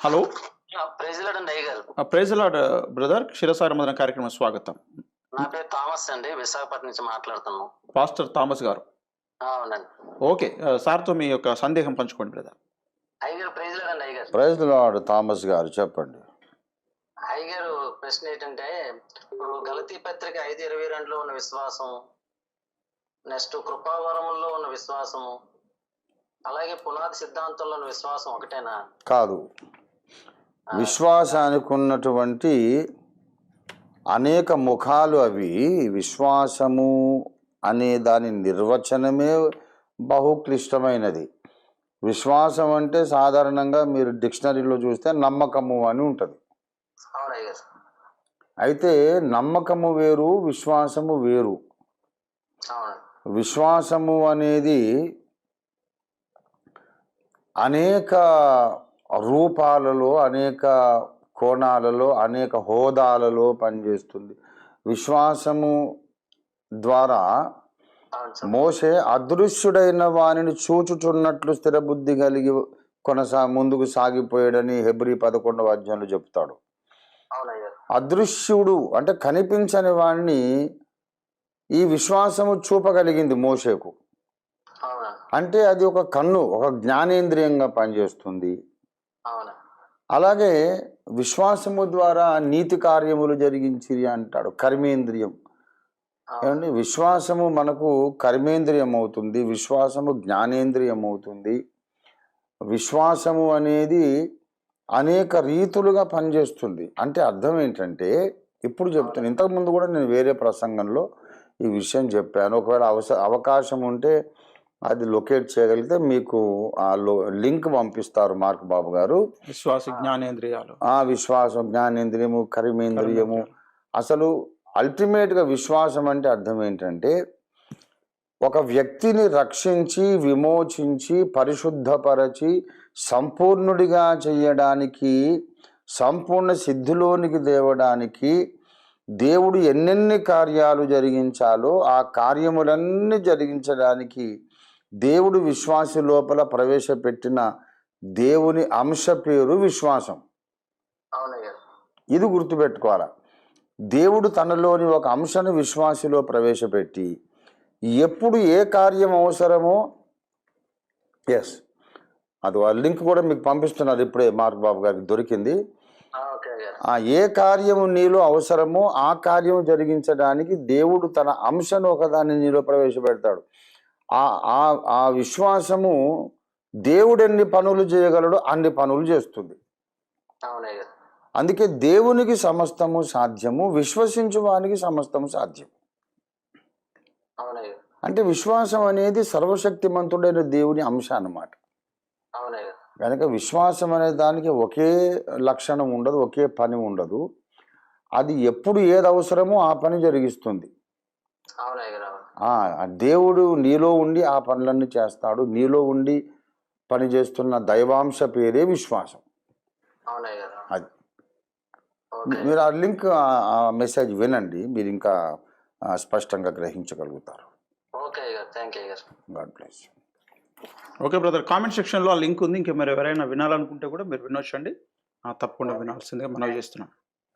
Hello. Praise lord brother క్షీరసార మదన కార్యక్రమం స్వాగతం. నా పేరు థామస్ అండి విశాఖపట్నం నుంచి మాట్లాడుతున్నాం. పాస్టర్ థామస్ గారు. ఓకే సార్తో మీ యొక్క సందేహం పంచుకోండి బ్రదర్. అయ్య గారు ప్రెసిడెంట్ అండి అయ్య గారు ప్రైజ్ లార్డ్ థామస్ గారు చెప్పండి. అయ్య గారు ప్రశ్న ఏంటంటే ఇప్పుడు గలతీ పత్రిక ఐదు ఇరవై రెండులో ఉన్న విశ్వాసం నెక్స్ట్ కృపావరంలో ఉన్న విశ్వాసము అలాగే పునాది సిద్ధాంతంలో ఉన్న విశ్వాసం ఒకటేనా? కాదు. విశ్వాసానికి ఉన్నటువంటి అనేక ముఖాలు అవి. విశ్వాసము అనే దాని నిర్వచనమే బహు క్లిష్టమైనది విశ్వాసం అంటే సాధారణంగా మీరు డిక్షనరీలో చూస్తే నమ్మకము అని ఉంటుంది. అయితే నమ్మకము వేరు విశ్వాసము వేరు. విశ్వాసము అనేది అనేక రూపాలలో అనేక కోణాలలో అనేక హోదాలలో పనిచేస్తుంది. విశ్వాసము ద్వారా మోసే అదృశ్యుడైన వానిని చూచుచున్నట్లు స్థిరబుద్ధి కలిగి కొనసా ముందుకు సాగిపోయాడని హెబ్రి పదకొండవ అధ్యాయంలో చెప్తాడు. అదృశ్యుడు అంటే కనిపించని వాణ్ణి ఈ విశ్వాసము చూపగలిగింది మోషేకు. అవునా? అంటే అది ఒక కన్ను ఒక జ్ఞానేంద్రియంగా పనిచేస్తుంది. అలాగే విశ్వాసము ద్వారా నీతి కార్యములు జరిగించిరి అంటాడు కర్మేంద్రియం. ఏమండి? విశ్వాసము మనకు కర్మేంద్రియం అవుతుంది విశ్వాసము జ్ఞానేంద్రియం అవుతుంది. విశ్వాసము అనేది అనేక రీతులుగా పనిచేస్తుంది. అంటే అర్థం ఏంటంటే ఇప్పుడు చెప్తాను ఇంతకుముందు కూడా నేను వేరే ప్రసంగంలో ఈ విషయం చెప్పాను. ఒకవేళ అవకాశం ఉంటే అది లొకేట్ చేయగలిగితే మీకు ఆ లింక్ పంపిస్తారు మార్క్ బాబు గారు. విశ్వాస జ్ఞానేంద్రియాలు. ఆ విశ్వాసం జ్ఞానేంద్రియము కర్మేంద్రియము. అసలు అల్టిమేట్గా విశ్వాసం అంటే అర్థం ఏంటంటే ఒక వ్యక్తిని రక్షించి విమోచించి పరిశుద్ధపరచి సంపూర్ణుడిగా చేయడానికి సంపూర్ణ సిద్ధిలోనికి దేవడానికి దేవుడు ఎన్నెన్ని కార్యాలు జరిగించాలో ఆ కార్యములన్నీ జరిగించడానికి దేవుడు విశ్వాసి లోపల ప్రవేశపెట్టిన దేవుని అంశ పేరు విశ్వాసం. ఇది గుర్తుపెట్టుకోవాలి. దేవుడు తనలోని ఒక అంశను విశ్వాసిలో ప్రవేశపెట్టి ఎప్పుడు ఏ కార్యం అవసరమో ఎస్ అది ఆ లింక్ కూడా మీకు పంపిస్తున్నారు ఇప్పుడే మార్క్ బాబు గారికి దొరికింది. ఏ కార్యము నీలో అవసరమో ఆ కార్యం జరిగించడానికి దేవుడు తన అంశను ఒకదాన్ని నీలో ప్రవేశపెడతాడు. ఆ విశ్వాసము దేవుడు ఎన్ని పనులు చేయగలడో అన్ని పనులు చేస్తుంది. అందుకే దేవునికి సమస్తము సాధ్యము విశ్వసించు వానికి సమస్తము సాధ్యం అవును అయ్య గారు అంటే విశ్వాసం అనేది సర్వశక్తిమంతుడైన దేవుని అంశ అన్నమాట కనుక విశ్వాసం అనే దానికి ఒకే లక్షణం ఉండదు ఒకే పని ఉండదు. అది ఎప్పుడు ఏది అవసరమో ఆ పని జరిగిస్తుంది. దేవుడు నీలో ఉండి ఆ పనులన్నీ చేస్తాడు. నీలో ఉండి పని చేస్తున్న దైవాంశ పేరే విశ్వాసం. అది. ఓకే. మీరు ఆ లింక్ ఆ- మెసేజ్ వినండి. మీరు ఇంకా స్పష్టంగా గ్రహించగలుగుతారు. ఓకే అయ్య గారు. థ్యాంక్ యూ అయ్య గారు. God bless okay brother comment సెక్షన్లో ఆ లింక్ ఉంది. ఇంకా మీరు ఎవరైనా వినాలనుకుంటే కూడా మీరు వినొచ్చండి. ఆ, తప్పకుండా వినాల్సిందిగా మనం చేస్తున్నాం.